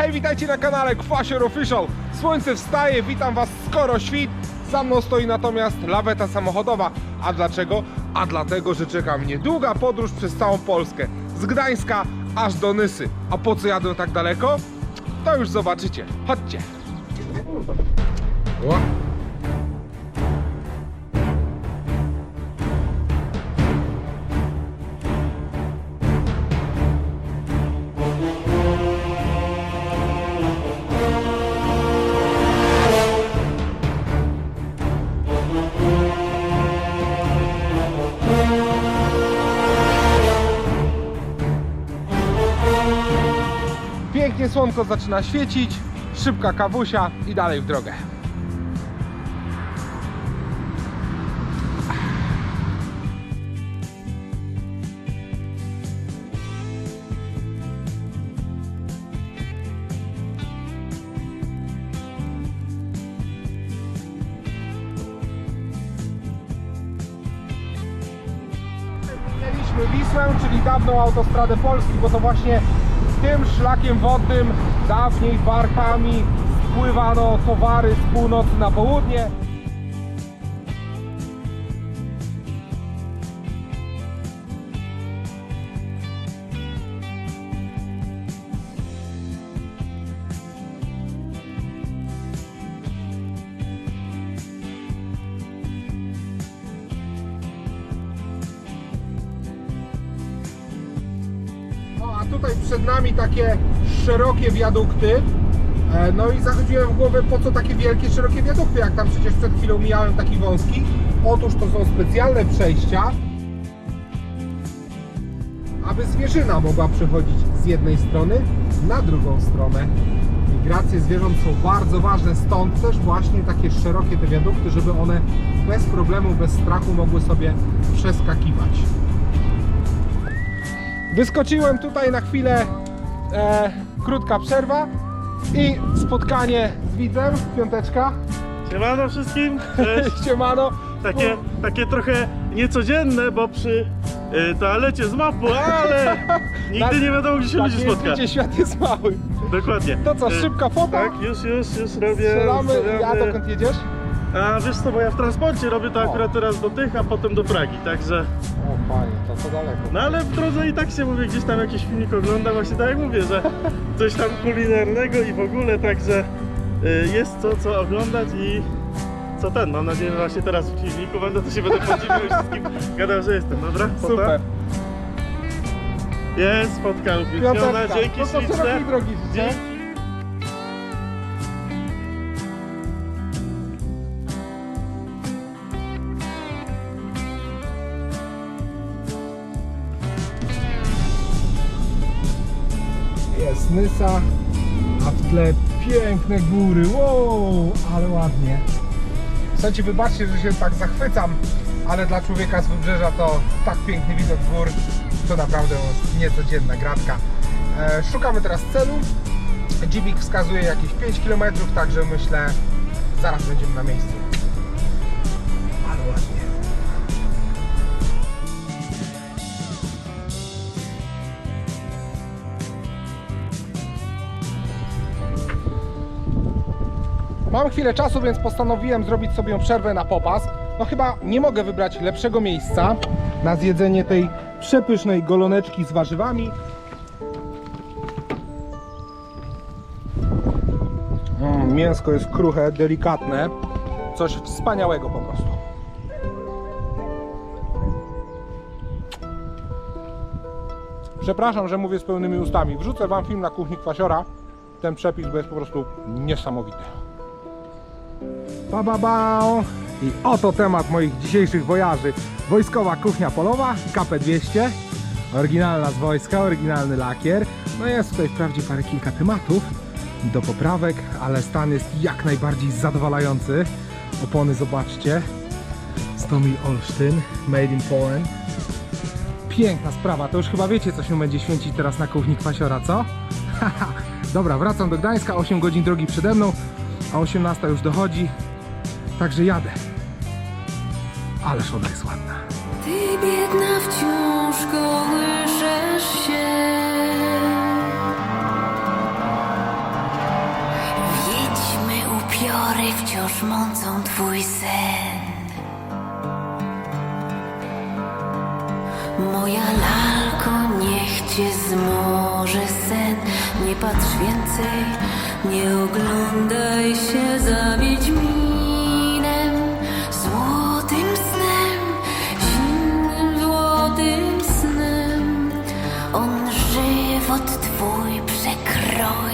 Hej, witajcie na kanale Kwasior Official. Słońce wstaje, witam Was skoro świt. Za mną stoi natomiast laweta samochodowa. A dlaczego? A dlatego, że czeka mnie długa podróż przez całą Polskę. Z Gdańska aż do Nysy. A po co jadę tak daleko? To już zobaczycie. Chodźcie. Słonko zaczyna świecić, szybka kawusia i dalej w drogę. Wisłę, czyli dawną autostradę Polski, bo to właśnie tym szlakiem wodnym dawniej barkami spływano towary z północy na południe. Tutaj przed nami takie szerokie wiadukty. E, No i zachodziłem w głowę, po co takie wielkie, szerokie wiadukty, jak tam przecież przed chwilą mijałem taki wąski. Otóż to są specjalne przejścia, aby zwierzyna mogła przechodzić z jednej strony na drugą stronę. Migracje zwierząt są bardzo ważne, stąd też właśnie takie szerokie te wiadukty, żeby one bez problemu, bez strachu mogły sobie przeskakiwać. Wyskoczyłem tutaj na chwilę, e, krótka przerwa i spotkanie z widzem, piąteczka, Siemano wszystkim, cześć. siemano. Takie, takie trochę niecodzienne, bo przy y, toalecie z mapu, ale nigdy nie wiadomo gdzie się tak ludzi jest, spotka. świat jest mały. Dokładnie. To co, Y, szybka fota? Tak, już, już, już robię. Strzelamy, ja stawiamy. dokąd jedziesz? A wiesz co, bo ja w transporcie robię to akurat teraz do tych, a potem do Pragi, także... O panie, to co daleko. No ale w drodze i tak się mówię, gdzieś tam jakiś filmik oglądam, właśnie tak jak mówię, że coś tam kulinarnego i w ogóle, także y, jest co, co oglądać i co ten, mam nadzieję, że właśnie teraz w filmiku będę, to się będę podziwiał i wszystkim gadał, że jestem, dobra? Fota? Super. Jest, upiększona, Piąteczka. dzięki No to śliczne. szerokiej drogi życzę. Jest Nysa, a w tle piękne góry. Wow, ale ładnie. Słuchajcie, wybaczcie, że się tak zachwycam, ale dla człowieka z wybrzeża to tak piękny widok gór, to naprawdę niecodzienna gratka. E, szukamy teraz celu. Dzibik wskazuje jakieś 5 km, także myślę, zaraz będziemy na miejscu. Ale ładnie. Mam chwilę czasu, więc postanowiłem zrobić sobie przerwę na popas. No chyba nie mogę wybrać lepszego miejsca na zjedzenie tej przepysznej goloneczki z warzywami. Mm, mięsko jest kruche, delikatne. Coś wspaniałego po prostu. Przepraszam, że mówię z pełnymi ustami. Wrzucę Wam film na kuchni Kwasiora. Ten przepis, jest po prostu niesamowity. Ba, ba, ba. I oto temat moich dzisiejszych wojaży. Wojskowa kuchnia polowa, KP200. Oryginalna z wojska, oryginalny lakier. No jest tutaj wprawdzie parę kilka tematów do poprawek, ale stan jest jak najbardziej zadowalający. Opony zobaczcie. Stomi Olsztyn, made in Poland. Piękna sprawa, to już chyba wiecie co się będzie święcić teraz na kuchni Kwasiora, co? Dobra, wracam do Gdańska, 8 godzin drogi przede mną, a 18 już dochodzi. Także jadę. Ależ ona jest ładna. Ty biedna wciąż kołyszesz się upiory wciąż mącą twój sen. Moja lalko, niech cię zmoże sen. Nie patrz więcej, nie oglądaj się za Wiedźminem. Roy.